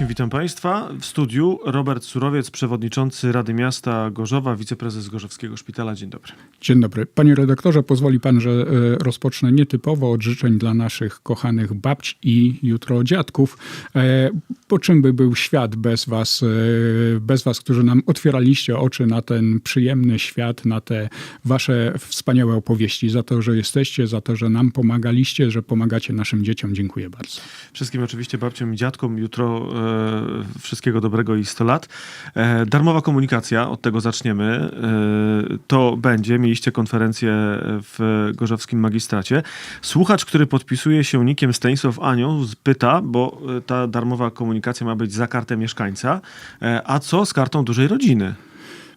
Witam Państwa. W studiu Robert Surowiec, przewodniczący Rady Miasta Gorzowa, wiceprezes Gorzowskiego Szpitala. Dzień dobry. Dzień dobry. Panie redaktorze, pozwoli pan, że e, rozpocznę nietypowo od życzeń dla naszych kochanych babci i jutro dziadków. E, Po czym by był świat bez was, e, bez was, którzy nam otwieraliście oczy na ten przyjemny świat, na te wasze wspaniałe opowieści, za to, że jesteście, za to, że nam pomagaliście, że pomagacie naszym dzieciom. Dziękuję bardzo. Wszystkim oczywiście babciom i dziadkom jutro wszystkiego dobrego i 100 lat. E, darmowa komunikacja, od tego zaczniemy. E, to będzie, mieliście konferencję w Gorzowskim Magistracie. Słuchacz, który podpisuje się nikiem Stanisław Anioł pyta, bo e, ta darmowa komunikacja ma być za kartę mieszkańca, e, a co z kartą dużej rodziny?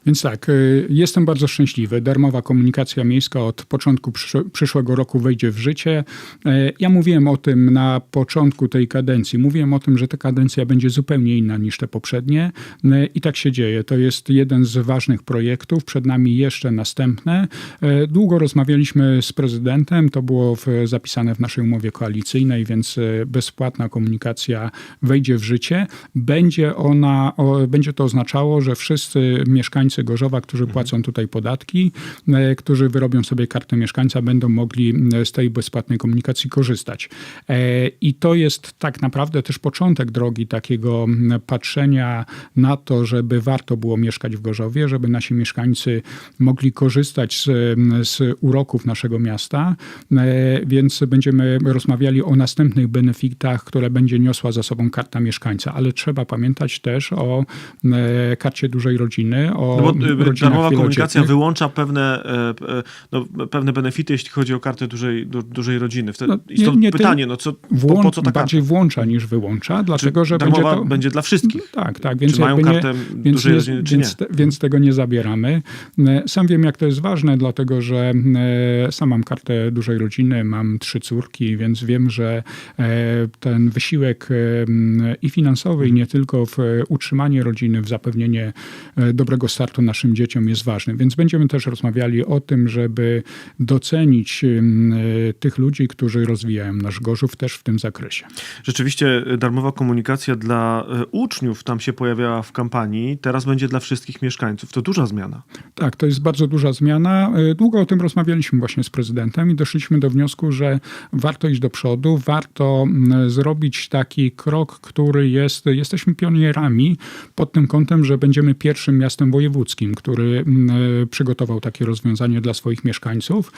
Więc tak, y, jestem bardzo szczęśliwy. Darmowa komunikacja miejska od początku przysz- przyszłego roku wejdzie w życie. E, Ja mówiłem o tym na początku tej kadencji. Mówiłem o tym, że ta kadencja będzie zupełnie inna niż te poprzednie E, i tak się dzieje. To jest jeden z ważnych projektów. Przed nami jeszcze następne. E, Długo rozmawialiśmy z prezydentem. To było w, zapisane w naszej umowie koalicyjnej, więc bezpłatna komunikacja wejdzie w życie. Będzie ona, będzie to oznaczało, że wszyscy mieszkańcy Gorzowa, którzy płacą tutaj podatki, e, którzy wyrobią sobie kartę mieszkańca, będą mogli e, z tej bezpłatnej komunikacji korzystać. E, I to jest tak naprawdę też początek drogi takiego patrzenia na to, żeby warto było mieszkać w Gorzowie, żeby nasi mieszkańcy mogli korzystać z, z uroków naszego miasta, więc będziemy rozmawiali o następnych benefitach, które będzie niosła za sobą karta mieszkańca, ale trzeba pamiętać też o karcie dużej rodziny, o No bo y, rodzinach darmowa komunikacja wyłącza pewne, e, e, no, pewne benefity, jeśli chodzi o kartę dużej, du, dużej rodziny. Wtedy, No, nie- nie pytanie, no co, Włą- po co ta karta? bardziej włącza niż wyłącza, dlatego że będzie to... będzie dla wszystkich. Tak, tak. Więc Czy mają kartę więc dużej nie- rodziny, czy więc, nie? więc tego nie zabieramy. E, Sam wiem, jak to jest ważne, dlatego że sam mam kartę dużej rodziny, mam trzy córki, więc wiem, że ten wysiłek i finansowy, i nie tylko w utrzymanie rodziny, w zapewnienie dobrego startu naszym dzieciom jest ważny. Więc będziemy też rozmawiali o tym, żeby docenić e, tych ludzi, którzy rozwijają nasz Gorzów też w tym zakresie. Rzeczywiście e, darmowa komunikacja dla e, uczniów tam się pojawiała w kampanii, teraz będzie dla wszystkich mieszkańców. To duża zmiana. Tak, to jest bardzo duża zmiana. Długo o tym rozmawialiśmy właśnie z prezydentem i doszliśmy do wniosku, że warto iść do przodu, warto mm, zrobić taki krok, który jest, jesteśmy pionierami pod tym kątem, że będziemy pierwszym miastem wojewódzkim, który mm, y, przygotował takie rozwiązanie dla swoich mieszkańców.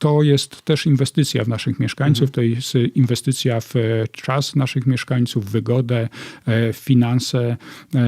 To jest też inwestycja w naszych mieszkańców, to jest inwestycja w e, czas naszych mieszkańców, w wygodę, e, w finanse. E,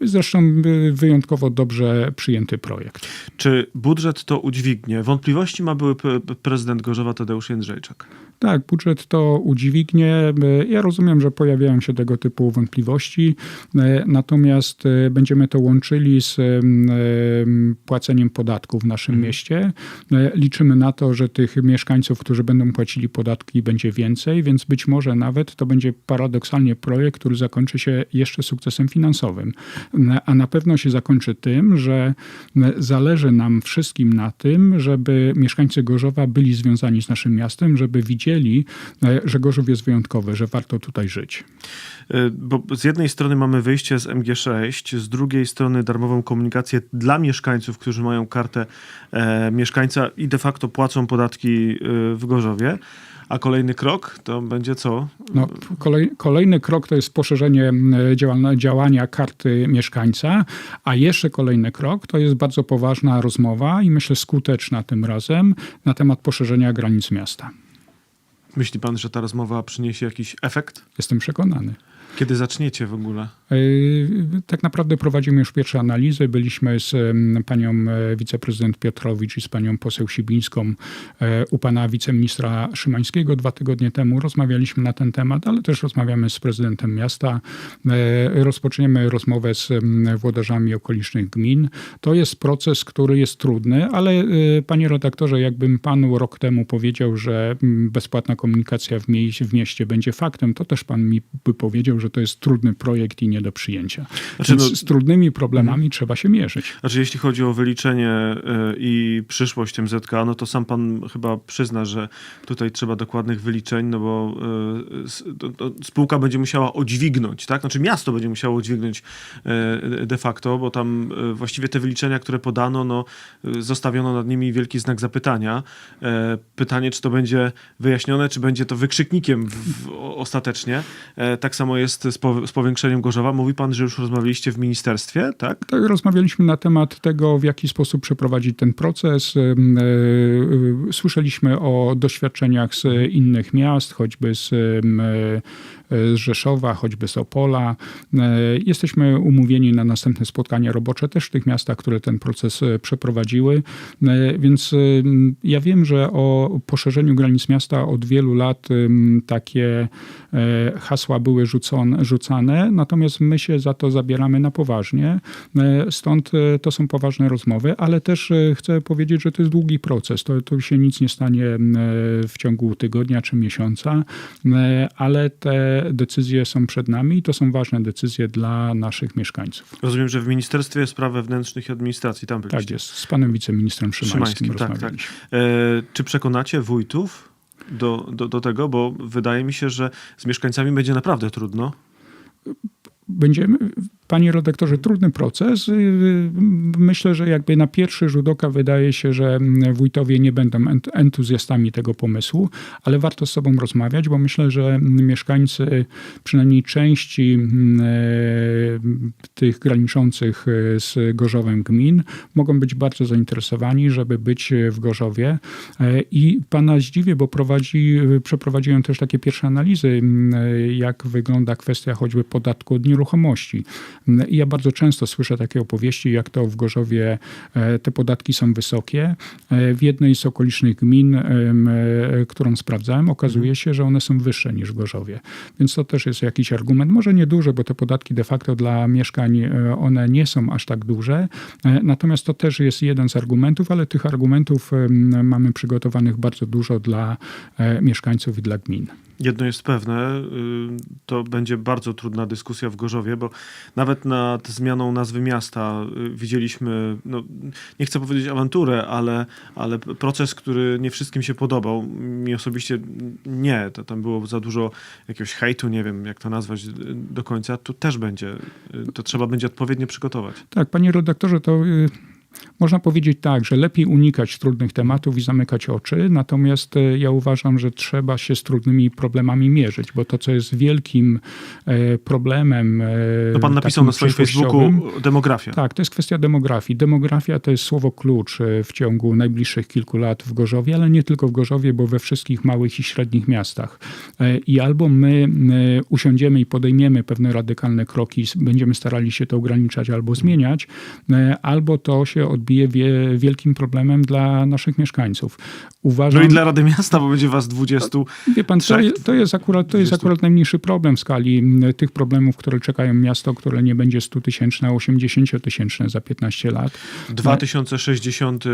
Zresztą e, wyjątkowo dobrze przyjęty projekt. Czy budżet to udźwignie? Wątpliwości ma były prezydent Gorzowa Tadeusz Jędrzejczak. Tak, budżet to udźwignie. E, Ja rozumiem, że pojawiają się tego typu wątpliwości, e, natomiast e, będziemy to łączyli z em, em, płaceniem podatków w naszym mieście. E, Liczymy na to, że tych mieszkańców, którzy będą płacili podatki, będzie więcej, więc być może nawet to będzie paradoksalnie projekt, który zakończy się jeszcze sukcesem finansowym. E, A na pewno się zakończy tym, że e, zależy nam wszystkim na tym, żeby mieszkańcy Gorzowa byli związani z naszym miastem, żeby widzieli, e, że Gorzów jest wyjątkowy, że warto tutaj żyć. Y, Bo z jednej strony mamy wyjście z MG6, z drugiej strony darmową komunikację dla mieszkańców, którzy mają kartę e, mieszkańca i de facto płacą podatki y, w Gorzowie. A kolejny krok to będzie co? No, kolej, kolejny krok to jest poszerzenie m, działalno, działania karty mieszkańca, a jeszcze kolejny krok to jest bardzo poważna rozmowa i myślę skuteczna tym razem na temat poszerzenia granic miasta. Myśli pan, że ta rozmowa przyniesie jakiś efekt? Jestem przekonany. Kiedy zaczniecie w ogóle? Tak naprawdę prowadzimy już pierwsze analizy. Byliśmy z panią e, wiceprezydent Piotrowicz i z panią poseł Sibińską e, u pana wiceministra Szymańskiego dwa tygodnie temu. Rozmawialiśmy na ten temat, ale też rozmawiamy z prezydentem miasta. E, Rozpoczniemy rozmowę z włodarzami okolicznych gmin. To jest proces, który jest trudny, ale panie redaktorze, jakbym panu rok temu powiedział, że bezpłatna komunikacja w mieście będzie faktem, to też pan mi by powiedział, że to jest trudny projekt i nie do przyjęcia. Znaczy, no- z trudnymi problemami trzeba się mierzyć. Znaczy, jeśli chodzi o wyliczenie y, i przyszłość MZK, no to sam pan chyba przyzna, że tutaj trzeba dokładnych wyliczeń, no bo to spółka będzie musiała odźwignąć, tak? Znaczy miasto będzie musiało odźwignąć y, de facto, bo tam właściwie te wyliczenia, które podano, no zostawiono nad nimi wielki znak zapytania. E, Pytanie, czy to będzie wyjaśnione, czy będzie to wykrzyknikiem w, w, ostatecznie. E, Tak samo jest z, po, z powiększeniem Gorzowa. Mówi pan, że już rozmawialiście w ministerstwie, tak? Tak, rozmawialiśmy na temat tego, w jaki sposób przeprowadzić ten proces. E, e, Słyszeliśmy o doświadczeniach z innych miast, choćby z, e, z Rzeszowa, choćby z Opola. Jesteśmy umówieni na następne spotkania robocze też w tych miastach, które ten proces przeprowadziły. Więc ja wiem, że o poszerzeniu granic miasta od wielu lat takie hasła były rzucone, rzucane, natomiast my się za to zabieramy na poważnie. E, Stąd e, to są poważne rozmowy, ale też e, chcę powiedzieć, że to jest długi proces. To, to się nic nie stanie w ciągu tygodnia czy miesiąca, ale te decyzje są przed nami i to są ważne decyzje dla naszych mieszkańców. Rozumiem, że w Ministerstwie Spraw Wewnętrznych i Administracji tam byliście. Tak jest, z panem wiceministrem Szymańskim, Szymańskim, tak, tak. E, czy przekonacie wójtów do, do, do tego? Bo wydaje mi się, że z mieszkańcami będzie naprawdę trudno. Będziemy, panie redaktorze, trudny proces. Yy, Myślę, że jakby na pierwszy rzut oka wydaje się, że mm, wójtowie nie będą ent- entuzjastami tego pomysłu, ale warto z sobą rozmawiać, bo myślę, że mm, mieszkańcy, przynajmniej części mm, tych graniczących z Gorzowem gmin mogą być bardzo zainteresowani, żeby być w Gorzowie. I pana zdziwię, bo prowadzi, przeprowadziłem też takie pierwsze analizy, jak wygląda kwestia choćby podatku od nieruchomości. I ja bardzo często słyszę takie opowieści, jak to w Gorzowie e, te podatki są wysokie. E, W jednej z okolicznych gmin, e, którą sprawdzałem, okazuje się, że one są wyższe niż w Gorzowie. Więc to też jest jakiś argument. Może nie duży, bo te podatki de facto dla mieszkań one nie są aż tak duże. Natomiast to też jest jeden z argumentów, ale tych argumentów mamy przygotowanych bardzo dużo dla mieszkańców i dla gmin. Jedno jest pewne, y, to będzie bardzo trudna dyskusja w Gorzowie, bo nawet nad zmianą nazwy miasta y, widzieliśmy, no, nie chcę powiedzieć awanturę, ale, ale proces, który nie wszystkim się podobał. Mi osobiście nie, to tam było za dużo jakiegoś hejtu, nie wiem jak to nazwać y, do końca. Tu też będzie, to trzeba będzie odpowiednio przygotować. Tak, panie redaktorze, to można powiedzieć tak, że lepiej unikać trudnych tematów i zamykać oczy, natomiast y, ja uważam, że trzeba się z trudnymi problemami mierzyć, bo to, co jest wielkim e, problemem. e, No pan napisał na swoim Facebooku demografia. Tak, to jest kwestia demografii. Demografia to jest słowo klucz e, w ciągu najbliższych kilku lat w Gorzowie, ale nie tylko w Gorzowie, bo we wszystkich małych i średnich miastach. E, I albo my e, usiądziemy i podejmiemy pewne radykalne kroki, będziemy starali się to ograniczać albo zmieniać, e, albo to się odbije wie, wielkim problemem dla naszych mieszkańców. Uważam, No i dla Rady Miasta, bo będzie was 20. Wie pan, to, je- to jest akurat, to jest 20. akurat najmniejszy problem w skali tych problemów, które czekają miasto, które nie będzie 100 tysięczne, a 80 tysięczne za 15 lat. 2060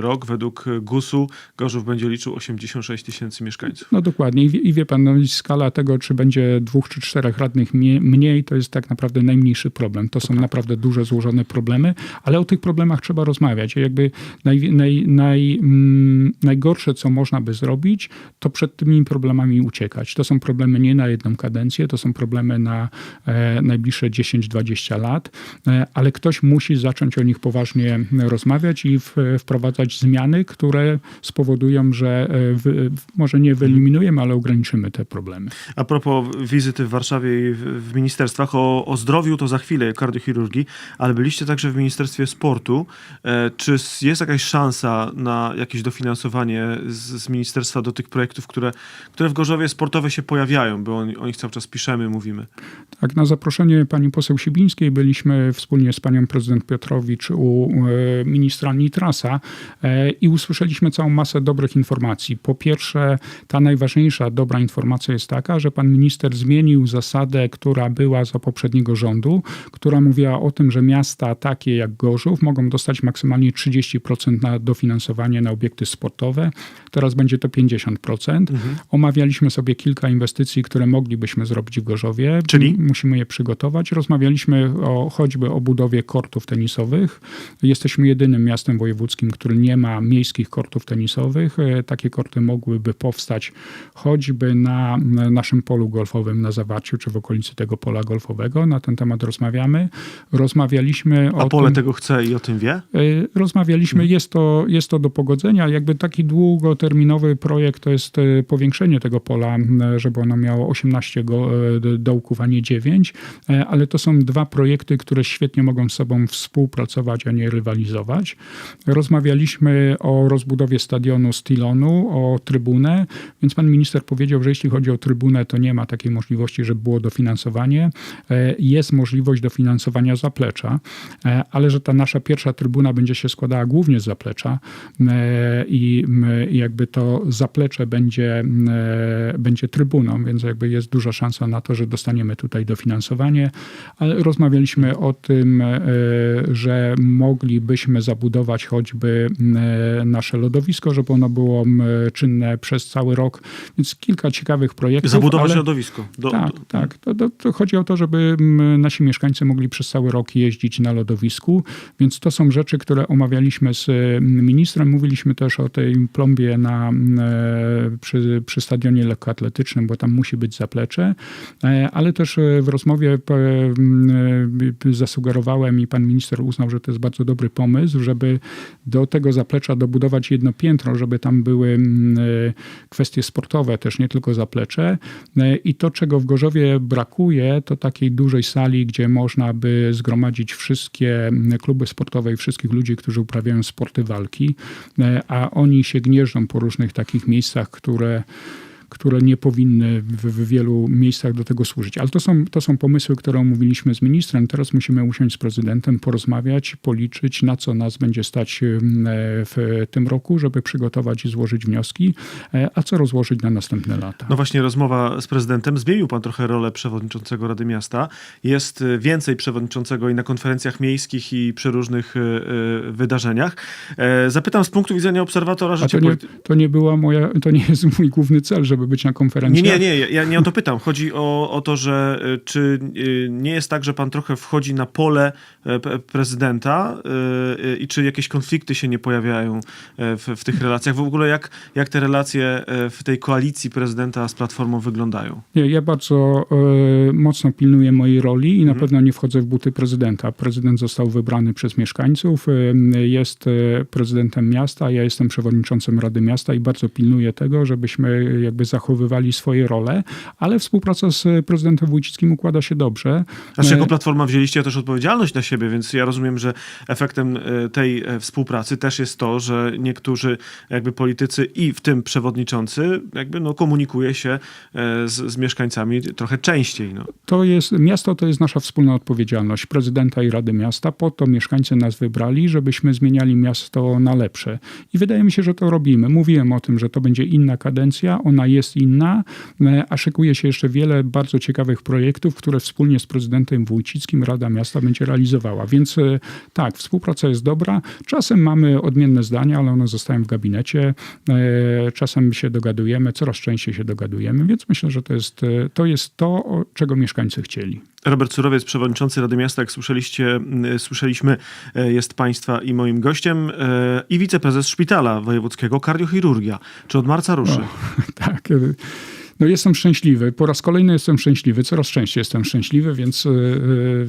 rok według GUS-u Gorzów będzie liczył 86 tysięcy mieszkańców. No dokładnie. I wie, i wie pan, no, skala tego, czy będzie dwóch czy czterech radnych mniej, to jest tak naprawdę najmniejszy problem. To są naprawdę duże, złożone problemy, ale o tych problemach trzeba rozmawiać. Jakby naj, naj, naj, mm, najgorsze, co można by zrobić, to przed tymi problemami uciekać. To są problemy nie na jedną kadencję, to są problemy na e, najbliższe 10-20 lat, e, ale ktoś musi zacząć o nich poważnie rozmawiać i w, wprowadzać zmiany, które spowodują, że e, wy, może nie wyeliminujemy, ale ograniczymy te problemy. A propos wizyty w Warszawie i w, w ministerstwach, o, o zdrowiu to za chwilę, kardiochirurgii, ale byliście także w Ministerstwie Sportu. E, czy jest jakaś szansa na jakieś dofinansowanie z, z ministerstwa do tych projektów, które, które w Gorzowie sportowe się pojawiają, bo o, o nich cały czas piszemy, mówimy? Tak, na zaproszenie pani poseł Sibińskiej byliśmy wspólnie z panią prezydent Piotrowicz u e, ministra Nitrasa e, i usłyszeliśmy całą masę dobrych informacji. Po pierwsze, ta najważniejsza dobra informacja jest taka, że pan minister zmienił zasadę, która była za poprzedniego rządu, która mówiła o tym, że miasta takie jak Gorzów mogą dostać maksymalnie 30% na dofinansowanie na obiekty sportowe. Teraz będzie to 50%. Omawialiśmy sobie kilka inwestycji, które moglibyśmy zrobić w Gorzowie. Czyli? Musimy je przygotować. Rozmawialiśmy o, choćby o budowie kortów tenisowych. Jesteśmy jedynym miastem wojewódzkim, który nie ma miejskich kortów tenisowych. E, Takie korty mogłyby powstać choćby na, na naszym polu golfowym na Zawarciu, czy w okolicy tego pola golfowego. Na ten temat rozmawiamy. Rozmawialiśmy A o pole tym, tego chce i o tym wie? E, Rozmawialiśmy, jest to, jest to do pogodzenia. Jakby taki długoterminowy projekt to jest e, powiększenie tego pola, żeby ono miało 18 go, e, dołków, a nie 9, E, ale to są dwa projekty, które świetnie mogą z sobą współpracować, a nie rywalizować. Rozmawialiśmy o rozbudowie stadionu Stilonu, o trybunę, więc pan minister powiedział, że jeśli chodzi o trybunę, to nie ma takiej możliwości, żeby było dofinansowanie. Jest możliwość dofinansowania zaplecza, ale że ta nasza pierwsza trybuna będzie się składała głównie z zaplecza e, i jakby to zaplecze będzie, e, będzie trybuną, więc jakby jest duża szansa na to, że dostaniemy tutaj dofinansowanie. Ale rozmawialiśmy o tym, e, że moglibyśmy zabudować choćby nasze lodowisko, żeby ono było czynne przez cały rok, więc kilka ciekawych projektów. Zabudować ale... środowisko. Do, Tak, do, tak. To, to, to chodzi o to, żeby nasi mieszkańcy mogli przez cały rok jeździć na lodowisku, więc to są rzeczy, które omawialiśmy z mm, ministrem. Mówiliśmy też o tej plombie na, mm, e, przy, przy stadionie lekkoatletycznym, bo tam musi być zaplecze, E, ale też e, w rozmowie mm, zasugerowałem i pan minister uznał, że to jest bardzo dobry pomysł, żeby do tego zaplecza dobudować jedno piętro, żeby tam były kwestie sportowe, też nie tylko zaplecze. I to, czego w Gorzowie brakuje, to takiej dużej sali, gdzie można by zgromadzić wszystkie kluby sportowe i wszystkich ludzi, którzy uprawiają sporty walki, E, a oni się gnieżdżą po różnych takich miejscach, które które nie powinny w, w wielu miejscach do tego służyć. Ale to są, to są pomysły, które omówiliśmy z ministrem. Teraz musimy usiąść z prezydentem, porozmawiać, policzyć, na co nas będzie stać mm, e, w tym roku, żeby przygotować i złożyć wnioski, e, a co rozłożyć na następne lata. No właśnie rozmowa z prezydentem. Zmienił pan trochę rolę przewodniczącego Rady Miasta. Jest więcej przewodniczącego i na konferencjach miejskich i przy różnych y, wydarzeniach. E, Zapytam z punktu widzenia obserwatora życia to nie, to nie była moja, to nie jest mój główny cel, żeby być na Nie, konferencji. nie, nie, ja- ja nie o to pytam. Chodzi o, o to, że y, czy y, nie jest tak, że pan trochę wchodzi na pole e, prezydenta y, i czy jakieś konflikty się nie pojawiają e, w, w tych relacjach? W ogóle jak, jak te relacje e, w tej koalicji prezydenta z Platformą wyglądają? Nie, ja bardzo mocno pilnuję mojej roli i na Mhm. pewno nie wchodzę w buty prezydenta. Prezydent został wybrany przez mieszkańców, jest prezydentem miasta, ja jestem przewodniczącym Rady Miasta i bardzo pilnuję tego, żebyśmy jakby zachowywali swoje role, ale współpraca z prezydentem Wójcickim układa się dobrze. Znaczy, E, jako Platforma wzięliście też odpowiedzialność na siebie, więc ja rozumiem, że efektem e, tej e, współpracy też jest to, że niektórzy jakby politycy i w tym przewodniczący jakby no komunikuje się e, z, z mieszkańcami trochę częściej. No. To jest, miasto to jest nasza wspólna odpowiedzialność prezydenta i Rady Miasta. Po to mieszkańcy nas wybrali, żebyśmy zmieniali miasto na lepsze. I wydaje mi się, że to robimy. Mówiłem o tym, że to będzie inna kadencja, ona jest inna, e, a szykuje się jeszcze wiele bardzo ciekawych projektów, które wspólnie z prezydentem Wójcickim Rada Miasta będzie realizowała. Więc e, tak, współpraca jest dobra. Czasem mamy odmienne zdania, ale one zostają w gabinecie. E, Czasem się dogadujemy, coraz częściej się dogadujemy, więc myślę, że to jest to, jest to o- czego mieszkańcy chcieli. Robert Surowiec, przewodniczący Rady Miasta, jak słyszeliście, słyszeliśmy, jest państwa i moim gościem i wiceprezes szpitala wojewódzkiego, kardiochirurgia. Czy od marca ruszy? Tak. Y, No jestem szczęśliwy. Po raz kolejny jestem szczęśliwy. Coraz częściej jestem szczęśliwy, więc y, y,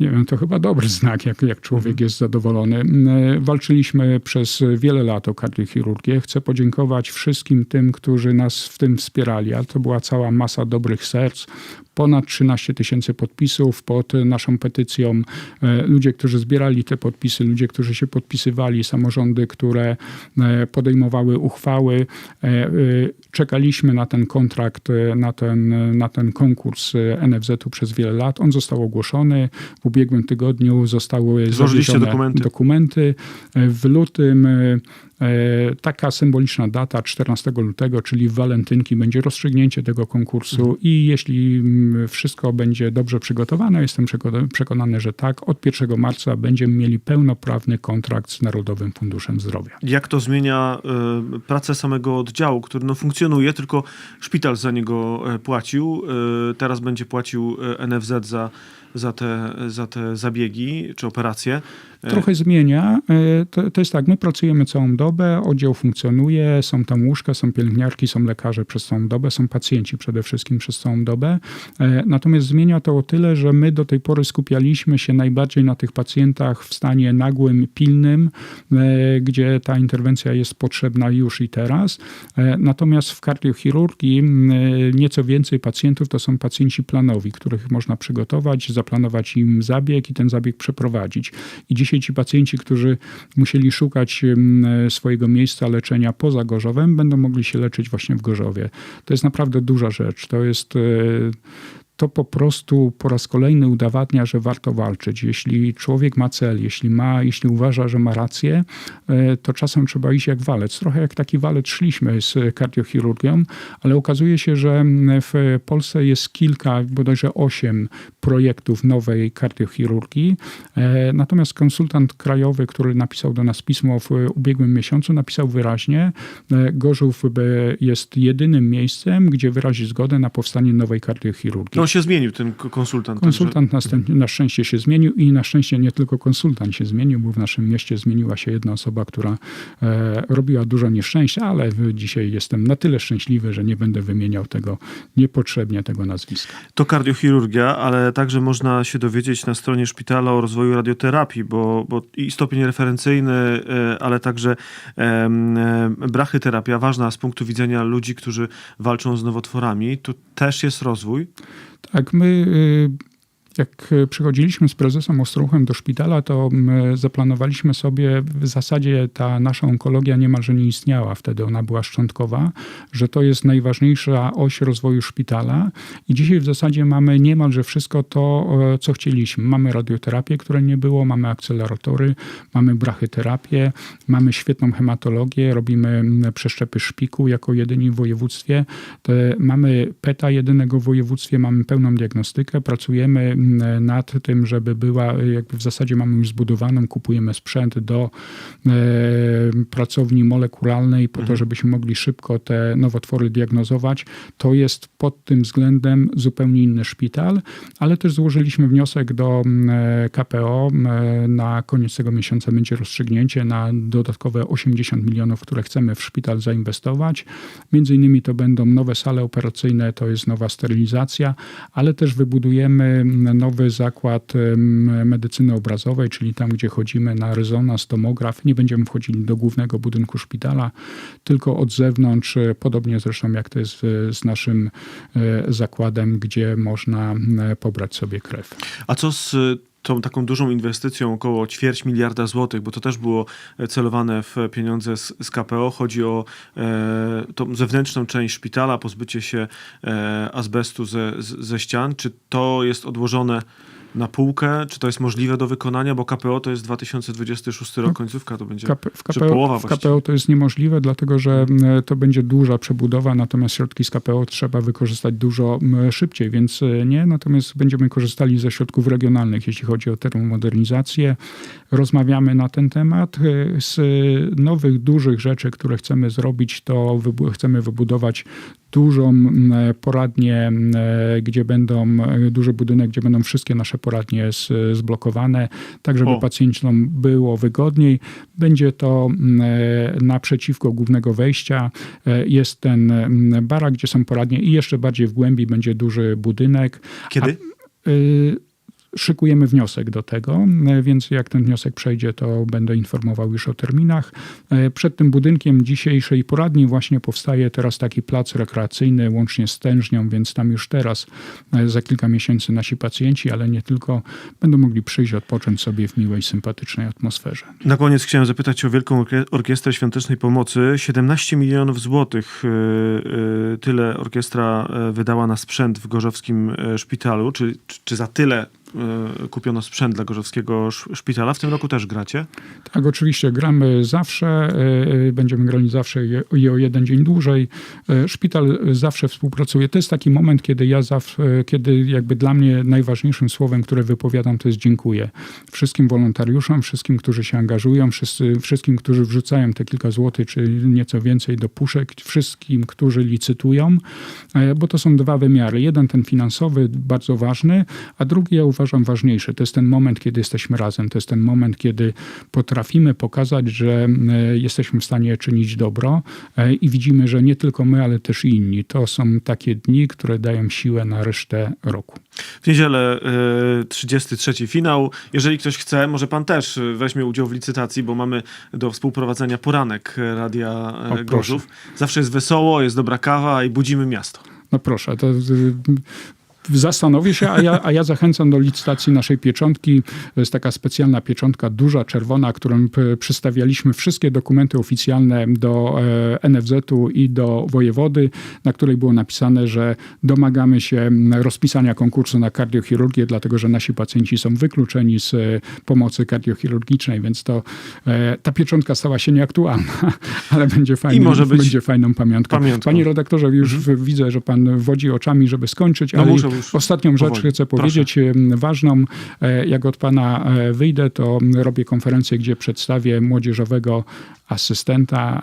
nie wiem, to chyba dobry znak, jak, jak człowiek jest zadowolony. Y, Walczyliśmy przez wiele lat o kardiochirurgię. Chcę podziękować wszystkim tym, którzy nas w tym wspierali, ale to była cała masa dobrych serc. Ponad 13 tysięcy podpisów pod naszą petycją. E, Ludzie, którzy zbierali te podpisy, ludzie, którzy się podpisywali, samorządy, które e, podejmowały uchwały. E, Czekaliśmy na ten kontrakt, na ten, na ten konkurs NFZ-u przez wiele lat. On został ogłoszony. W ubiegłym tygodniu zostały Złożyliście dokumenty. dokumenty. W lutym taka symboliczna data, 14 lutego, czyli w walentynki, będzie rozstrzygnięcie tego konkursu Mhm. i jeśli mm, wszystko będzie dobrze przygotowane, jestem przeko- przekonany, że tak, od 1 marca będziemy mieli pełnoprawny kontrakt z Narodowym Funduszem Zdrowia. Jak to zmienia y, pracę samego oddziału, który no, funkcjonuje, tylko szpital za niego e, płacił. Y, teraz będzie płacił e, NFZ za, za, te, za te zabiegi czy operacje. Trochę zmienia. E, To, to jest tak, my pracujemy całą dobę, oddział funkcjonuje, są tam łóżka, są pielęgniarki, są lekarze przez całą dobę, są pacjenci przede wszystkim przez całą dobę. E, Natomiast zmienia to o tyle, że my do tej pory skupialiśmy się najbardziej na tych pacjentach w stanie nagłym, pilnym, e, gdzie ta interwencja jest potrzebna już i teraz. Natomiast w kardiochirurgii nieco więcej pacjentów to są pacjenci planowi, których można przygotować, zaplanować im zabieg i ten zabieg przeprowadzić. I dzisiaj ci pacjenci, którzy musieli szukać em, swojego miejsca leczenia poza Gorzowem, będą mogli się leczyć właśnie w Gorzowie. To jest naprawdę duża rzecz. To jest e, to po prostu po raz kolejny udowadnia, że warto walczyć. Jeśli człowiek ma cel, jeśli ma, jeśli uważa, że ma rację, e, to czasem trzeba iść jak walec. Trochę jak taki walec szliśmy z kardiochirurgią, ale okazuje się, że w Polsce jest kilka, bodajże osiem projektów nowej kardiochirurgii. E, Natomiast konsultant krajowy, który napisał do nas pismo w ubiegłym miesiącu, napisał wyraźnie, e, Gorzów jest jedynym miejscem, gdzie wyrazi zgodę na powstanie nowej kardiochirurgii. Się zmienił, ten konsultant. Konsultant następnie, na szczęście się zmienił i na szczęście nie tylko konsultant się zmienił, bo w naszym mieście zmieniła się jedna osoba, która e, robiła dużo nieszczęścia, ale dzisiaj jestem na tyle szczęśliwy, że nie będę wymieniał tego niepotrzebnie tego nazwiska. To kardiochirurgia, ale także można się dowiedzieć na stronie szpitala o rozwoju radioterapii, bo, bo i stopień referencyjny, e, ale także e, brachyterapia, ważna z punktu widzenia ludzi, którzy walczą z nowotworami. Tu też jest rozwój. Tak, my y, jak przychodziliśmy z prezesem Ostruchem do szpitala, to my zaplanowaliśmy sobie, w zasadzie ta nasza onkologia niemalże nie istniała wtedy, ona była szczątkowa, że to jest najważniejsza oś rozwoju szpitala. I dzisiaj w zasadzie mamy niemalże wszystko to, e, co chcieliśmy. Mamy radioterapię, której nie było, mamy akceleratory, mamy brachyterapię, mamy świetną hematologię, robimy przeszczepy szpiku jako jedyni w województwie, mamy PETA jedynego w województwie, mamy pełną diagnostykę, pracujemy nad tym, żeby była, jakby w zasadzie mamy już zbudowaną, kupujemy sprzęt do e, pracowni molekularnej po to, żebyśmy mogli szybko te nowotwory diagnozować. To jest pod tym względem zupełnie inny szpital, ale też złożyliśmy wniosek do e, KPO. e, Na koniec tego miesiąca będzie rozstrzygnięcie na dodatkowe 80 milionów, które chcemy w szpital zainwestować. Między innymi to będą nowe sale operacyjne, to jest nowa sterylizacja, ale też wybudujemy nowy zakład medycyny obrazowej, czyli tam, gdzie chodzimy na rezonans, tomograf. Nie będziemy wchodzili do głównego budynku szpitala, tylko od zewnątrz, e, podobnie zresztą jak to jest z naszym e, zakładem, gdzie można e, pobrać sobie krew. A co z tą taką dużą inwestycją około ćwierć miliarda złotych, bo to też było e, celowane w pieniądze z, z KPO. Chodzi o e, tą zewnętrzną część szpitala, pozbycie się e, azbestu ze, ze ścian. Czy to jest odłożone na półkę? Czy to jest możliwe do wykonania? Bo KPO to jest 2026 rok, końcówka to będzie. KP, w, KPO, połowa w. KPO to jest niemożliwe, dlatego że m, to będzie duża przebudowa, natomiast środki z KPO trzeba wykorzystać dużo szybciej, więc e, nie. Natomiast będziemy korzystali ze środków regionalnych, jeśli chodzi o termomodernizację. Rozmawiamy na ten temat. E, Z nowych, dużych rzeczy, które chcemy zrobić, to wybu- chcemy wybudować dużą poradnię, gdzie będą, e, duży budynek, gdzie będą wszystkie nasze poradnie z, zblokowane, tak żeby O. pacjentom było wygodniej. Będzie to e, naprzeciwko głównego wejścia. E, Jest ten barak, gdzie są poradnie i jeszcze bardziej w głębi będzie duży budynek. Kiedy? Y, Szykujemy wniosek do tego, e, więc jak ten wniosek przejdzie, to będę informował już o terminach. E, Przed tym budynkiem dzisiejszej poradni właśnie powstaje teraz taki plac rekreacyjny łącznie z tężnią, więc tam już teraz e, za kilka miesięcy nasi pacjenci, ale nie tylko, będą mogli przyjść, odpocząć sobie w miłej, sympatycznej atmosferze. Na koniec chciałem zapytać o Wielką Orkie- Orkiestrę Świątecznej Pomocy. 17 milionów złotych tyle orkiestra wydała na sprzęt w Gorzowskim Szpitalu. Czy, czy, za tyle kupiono sprzęt dla Gorzowskiego sz- Szpitala? W tym roku też gracie? Tak, oczywiście gramy zawsze, e, e, będziemy grali zawsze i o jeden dzień dłużej. Szpital zawsze współpracuje. To jest taki moment, kiedy ja zawsze, kiedy jakby dla mnie najważniejszym słowem, które wypowiadam, to jest dziękuję. Wszystkim wolontariuszom, wszystkim, którzy się angażują, wszyscy, wszystkim, którzy wrzucają te kilka złotych, czy nieco więcej do puszek, wszystkim, którzy licytują, e, bo to są dwa wymiary. Jeden ten finansowy, bardzo ważny, a drugi ja uważam ważniejszy. To jest ten moment, kiedy jesteśmy razem. To jest ten moment, kiedy potrafimy pokazać, że e, jesteśmy w stanie czynić dobro e, i widzimy, że nie tylko my, ale też inni. To są takie dni, które dają siłę na resztę roku. W niedzielę y, 33 finał. Jeżeli ktoś chce, może pan też weźmie udział w licytacji, bo mamy do współprowadzenia poranek Radia O, proszę. Gorzów. Zawsze jest wesoło, jest dobra kawa i budzimy miasto. No proszę, to zastanowię się, a ja, a ja zachęcam do licytacji naszej pieczątki. To jest taka specjalna pieczątka, duża, czerwona, którą przystawialiśmy wszystkie dokumenty oficjalne do e, NFZ-u i do wojewody, na której było napisane, że domagamy się rozpisania konkursu na kardiochirurgię, dlatego że nasi pacjenci są wykluczeni z e, pomocy kardiochirurgicznej, więc to e, ta pieczątka stała się nieaktualna, ale będzie fajny, może być będzie fajną pamiątką. pamiątką. Panie redaktorze, już w- widzę, że pan wodzi oczami, żeby skończyć, No ale muszę ostatnią rzecz powoli. chcę Proszę. powiedzieć, em, ważną. E, Jak od pana e, wyjdę, to robię konferencję, gdzie przedstawię młodzieżowego asystenta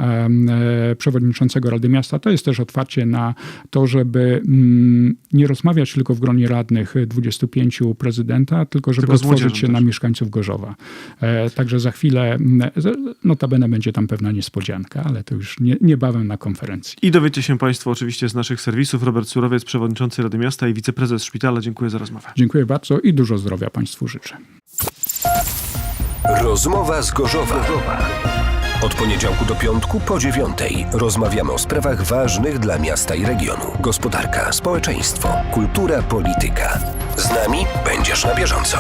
e, przewodniczącego Rady Miasta. To jest też otwarcie na to, żeby mm, nie rozmawiać tylko w gronie radnych e, 25 prezydenta, tylko żeby Tylko otworzyć się na też. mieszkańców Gorzowa. Także za chwilę, mm, notabene będzie tam pewna niespodzianka, ale to już nie, niebawem na konferencji. I dowiecie się Państwo oczywiście z naszych serwisów. Robert Surowiec, przewodniczący Rady Miasta i wiceprezes szpitala. Dziękuję za rozmowę. Dziękuję bardzo i dużo zdrowia Państwu życzę. Rozmowa z Gorzowa. Od poniedziałku do piątku po dziewiątej rozmawiamy o sprawach ważnych dla miasta i regionu. Gospodarka, społeczeństwo, kultura, polityka. Z nami będziesz na bieżąco.